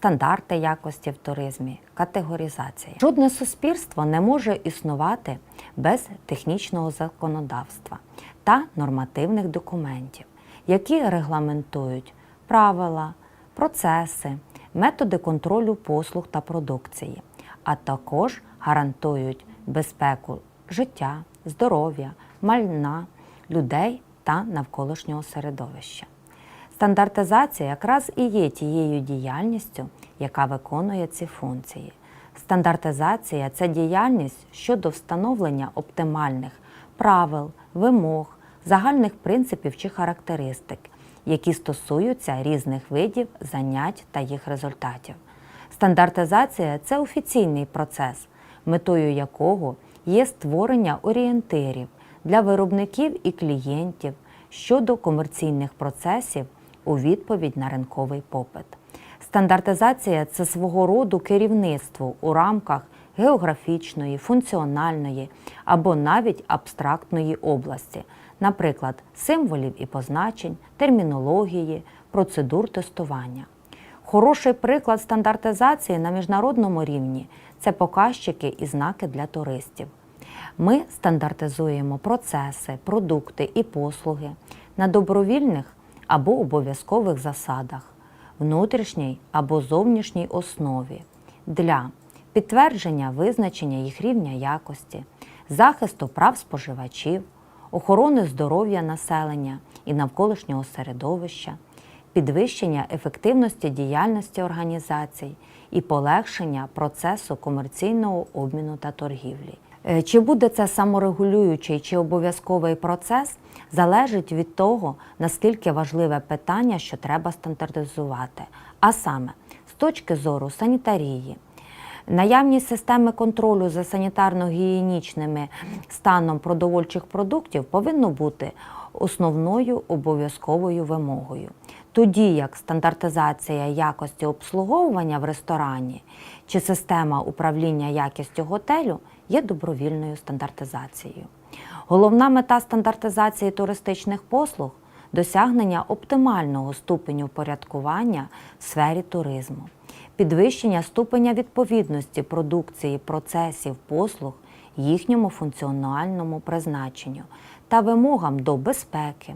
стандарти якості в туризмі, категоризація. Жодне суспільство не може існувати без технічного законодавства та нормативних документів, які регламентують правила, процеси, методи контролю послуг та продукції, а також гарантують безпеку життя, здоров'я, мальна людей та навколишнього середовища. Стандартизація якраз і є тією діяльністю, яка виконує ці функції. Стандартизація це діяльність щодо встановлення оптимальних правил, вимог, загальних принципів чи характеристик, які стосуються різних видів занять та їх результатів. Стандартизація це офіційний процес, метою якого є створення орієнтирів для виробників і клієнтів щодо комерційних процесів у відповідь на ринковий попит. Стандартизація це свого роду керівництво у рамках географічної, функціональної або навіть абстрактної області, наприклад, символів і позначень, термінології, процедур тестування. Хороший приклад стандартизації на міжнародному рівні це показчики і знаки для туристів. Ми стандартизуємо процеси, продукти і послуги на добровільних або обов'язкових засадах, внутрішній або зовнішній основі для підтвердження визначення їх рівня якості, захисту прав споживачів, охорони здоров'я населення і навколишнього середовища, підвищення ефективності діяльності організацій і полегшення процесу комерційного обміну та торгівлі. Е, Чи буде це саморегулюючий чи обов'язковий процес, залежить від того, наскільки важливе питання, що треба стандартизувати. А саме, з точки зору санітарії, наявність системи контролю за санітарно-гігієнічними станом продовольчих продуктів повинно бути основною обов'язковою вимогою. Тоді як стандартизація якості обслуговування в ресторані чи система управління якістю готелю є добровільною стандартизацією. Головна мета стандартизації туристичних послуг досягнення оптимального ступеню впорядкування в сфері туризму, підвищення ступеня відповідності продукції, процесів, послуг їхньому функціональному призначенню та вимогам до безпеки,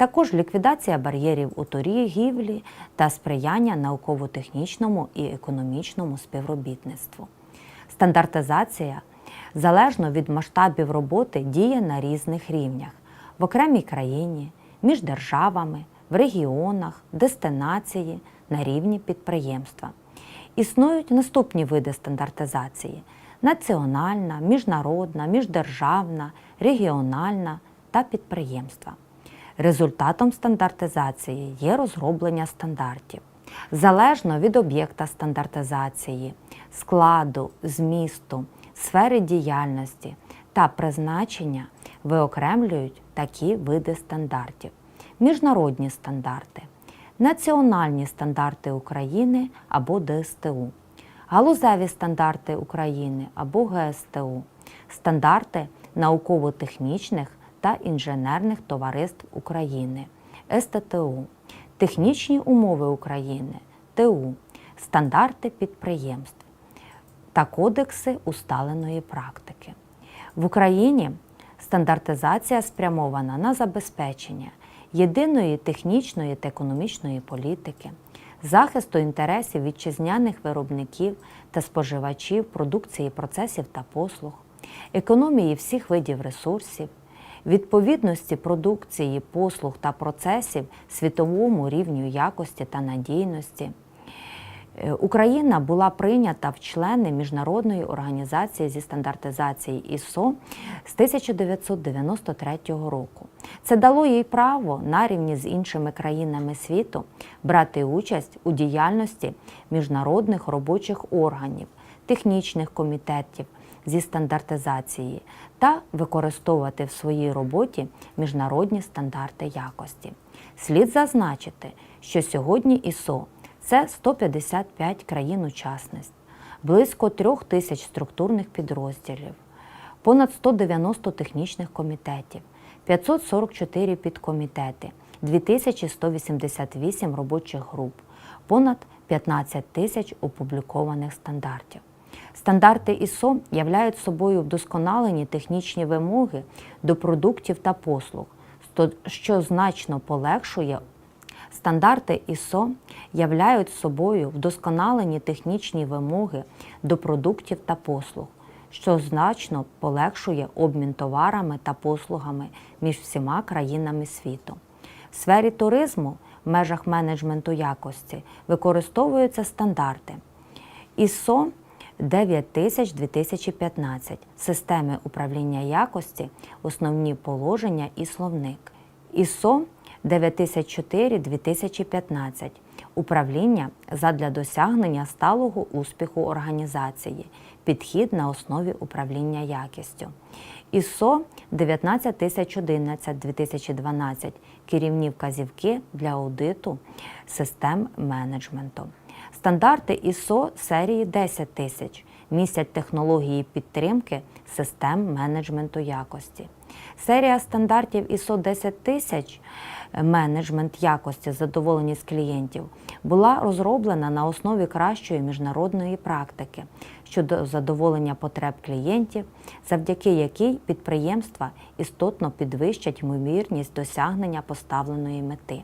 також ліквідація бар'єрів у торгівлі та сприяння науково-технічному і економічному співробітництву. Стандартизація залежно від масштабів роботи діє на різних рівнях в окремій країні, між державами, в регіонах, дестинації, на рівні підприємства. Існують наступні види стандартизації: національна, міжнародна, міждержавна, регіональна та підприємства. Результатом стандартизації є розроблення стандартів. Залежно від об'єкта стандартизації, складу, змісту, сфери діяльності та призначення виокремлюють такі види стандартів: міжнародні стандарти, національні стандарти України або ДСТУ, галузеві стандарти України або ГСТУ, стандарти науково-технічних та інженерних товариств України СТТУ, технічні умови України ТУ, стандарти підприємств та кодекси усталеної практики. В Україні стандартизація спрямована на забезпечення єдиної технічної та економічної політики, захисту інтересів вітчизняних виробників та споживачів продукції, процесів та послуг, економії всіх видів ресурсів, відповідності продукції, послуг та процесів світовому рівню якості та надійності, Е, Україна була прийнята в члени Міжнародної організації зі стандартизації ІСО з 1993 року. Це дало їй право на рівні з іншими країнами світу брати участь у діяльності міжнародних робочих органів, технічних комітетів зі стандартизації та використовувати в своїй роботі міжнародні стандарти якості. Слід зазначити, що сьогодні ІСО це 155 країн-учасниць, близько трьох тисяч структурних підрозділів, понад 190 технічних комітетів, 544 підкомітети, 2188 робочих груп, понад 15 тисяч опублікованих стандартів. Стандарти ІСО являють собою вдосконалені технічні вимоги до продуктів та послуг, що значно полегшує Стандарти ISO являють собою вдосконалені технічні вимоги до продуктів та послуг, що значно полегшує обмін товарами та послугами між всіма країнами світу. В сфері туризму в межах менеджменту якості використовуються стандарти ISO 9000-2015 системи управління якості, основні положення і словник. ISO 9004-2015 управління задля досягнення сталого успіху організації, підхід на основі управління якістю. ISO 19011-2012 керівні вказівки для аудиту систем менеджменту. Стандарти ISO серії 10 тисяч містять технології підтримки систем менеджменту якості. Серія стандартів ISO 10 тисяч менеджмент якості задоволеність клієнтів була розроблена на основі кращої міжнародної практики щодо задоволення потреб клієнтів, завдяки якій підприємства істотно підвищать ймовірність досягнення поставленої мети.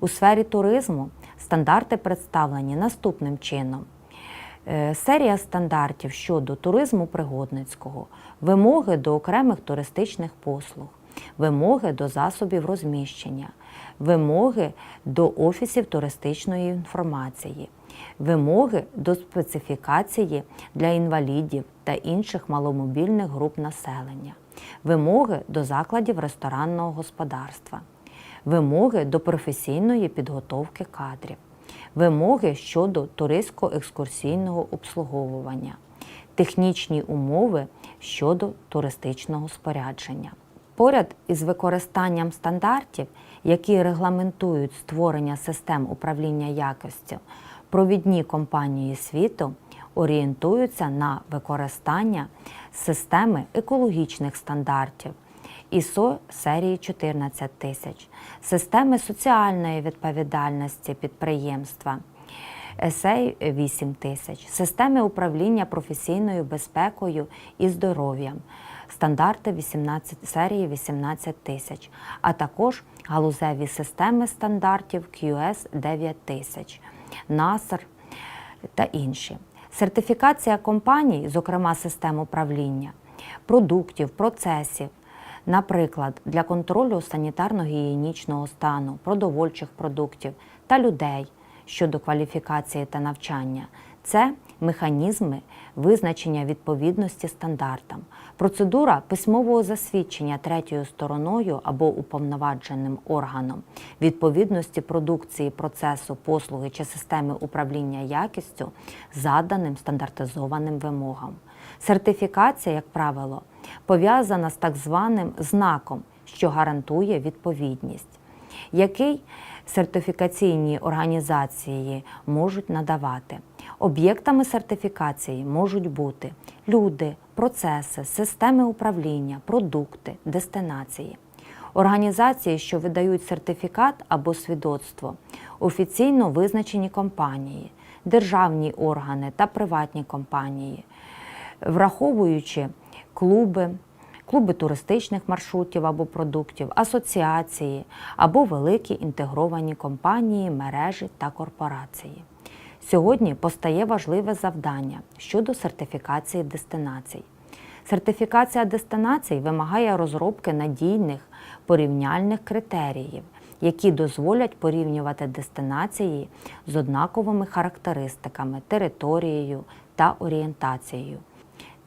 У сфері туризму стандарти представлені наступним чином. Е, Серія стандартів щодо туризму пригодницького, вимоги до окремих туристичних послуг, вимоги до засобів розміщення, вимоги до офісів туристичної інформації, вимоги до специфікації для інвалідів та інших маломобільних груп населення, вимоги до закладів ресторанного господарства, вимоги до професійної підготовки кадрів вимоги щодо туристсько-екскурсійного обслуговування, технічні умови щодо туристичного спорядження. Поряд із використанням стандартів, які регламентують створення систем управління якістю, провідні компанії світу орієнтуються на використання системи екологічних стандартів, ISO серії 14 тисяч, системи соціальної відповідальності підприємства, SA 8 тисяч, системи управління професійною безпекою і здоров'ям, стандарти 18, серії 18 тисяч, а також галузеві системи стандартів QS 9 тисяч, NASR та інші. Сертифікація компаній, зокрема систем управління, продуктів, процесів, Наприклад, для контролю санітарно-гігієнічного стану, продовольчих продуктів та людей щодо кваліфікації та навчання це механізми визначення відповідності стандартам, процедура письмового засвідчення третьою стороною або уповноваженим органом відповідності продукції, процесу, послуги чи системи управління якістю заданим стандартизованим вимогам. Сертифікація, як правило, пов'язана з так званим знаком, що гарантує відповідність, який сертифікаційні організації можуть надавати. Об'єктами сертифікації можуть бути люди, процеси, системи управління, продукти, дестинації. Організації, що видають сертифікат або свідоцтво, офіційно визначені компанії, державні органи та приватні компанії, враховуючи клуби, клуби туристичних маршрутів або продуктів, асоціації або великі інтегровані компанії, мережі та корпорації. Сьогодні постає важливе завдання щодо сертифікації дестинацій. Сертифікація дестинацій вимагає розробки надійних порівняльних критеріїв, які дозволять порівнювати дестинації з однаковими характеристиками, територією та орієнтацією.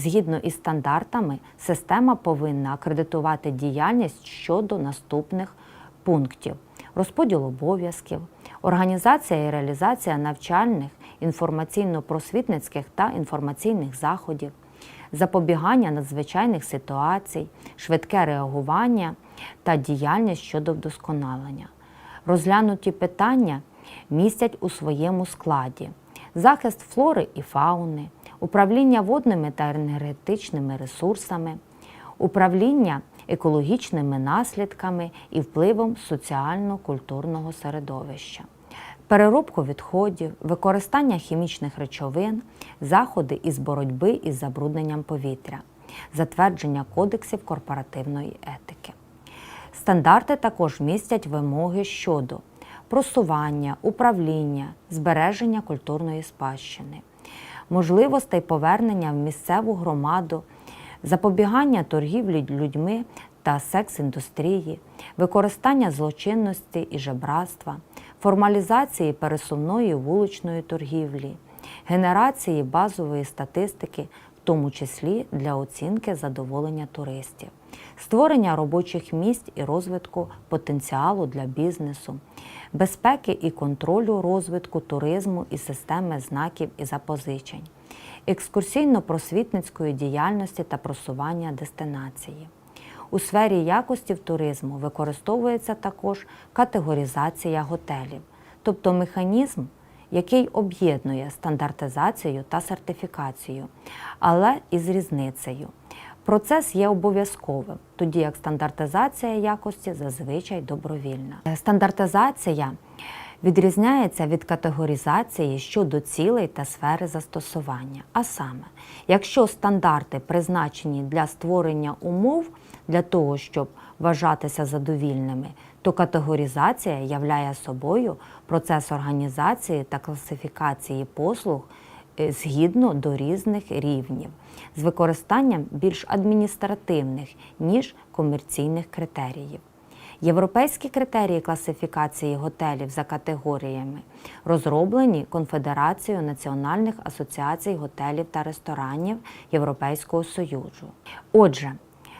Згідно із стандартами, система повинна акредитувати діяльність щодо наступних пунктів: розподіл обов'язків, організація і реалізація навчальних, інформаційно-просвітницьких та інформаційних заходів, запобігання надзвичайних ситуацій, швидке реагування та діяльність щодо вдосконалення. Розглянуті питання містять у своєму складі захист флори і фауни, управління водними та енергетичними ресурсами, управління екологічними наслідками і впливом соціально-культурного середовища, переробку відходів, використання хімічних речовин, заходи із боротьби із забрудненням повітря, затвердження кодексів корпоративної етики. Стандарти також містять вимоги щодо просування, управління, збереження культурної спадщини, можливостей повернення в місцеву громаду, запобігання торгівлі людьми та секс-індустрії, використання злочинності і жебратства, формалізації пересувної вуличної торгівлі, генерації базової статистики, в тому числі для оцінки задоволення туристів, створення робочих місць і розвитку потенціалу для бізнесу, безпеки і контролю розвитку туризму і системи знаків і запозичень, екскурсійно-просвітницької діяльності та просування дестинації. У сфері якості туризму використовується також категоризація готелів, тобто механізм, який об'єднує стандартизацію та сертифікацію, але із різницею. Процес є обов'язковим, тоді як стандартизація якості зазвичай добровільна. Е, Стандартизація відрізняється від категоризації щодо цілей та сфери застосування. А саме, якщо стандарти призначені для створення умов для того, щоб вважатися задовільними, то категоризація являє собою процес організації та класифікації послуг згідно до різних рівнів, з використанням більш адміністративних, ніж комерційних критеріїв. Європейські критерії класифікації готелів за категоріями розроблені Конфедерацією національних асоціацій готелів та ресторанів Європейського Союзу. Отже,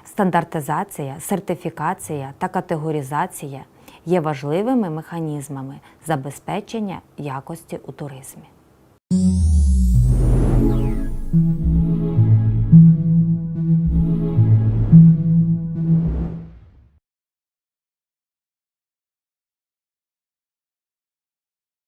стандартизація, сертифікація та категоризація є важливими механізмами забезпечення якості у туризмі.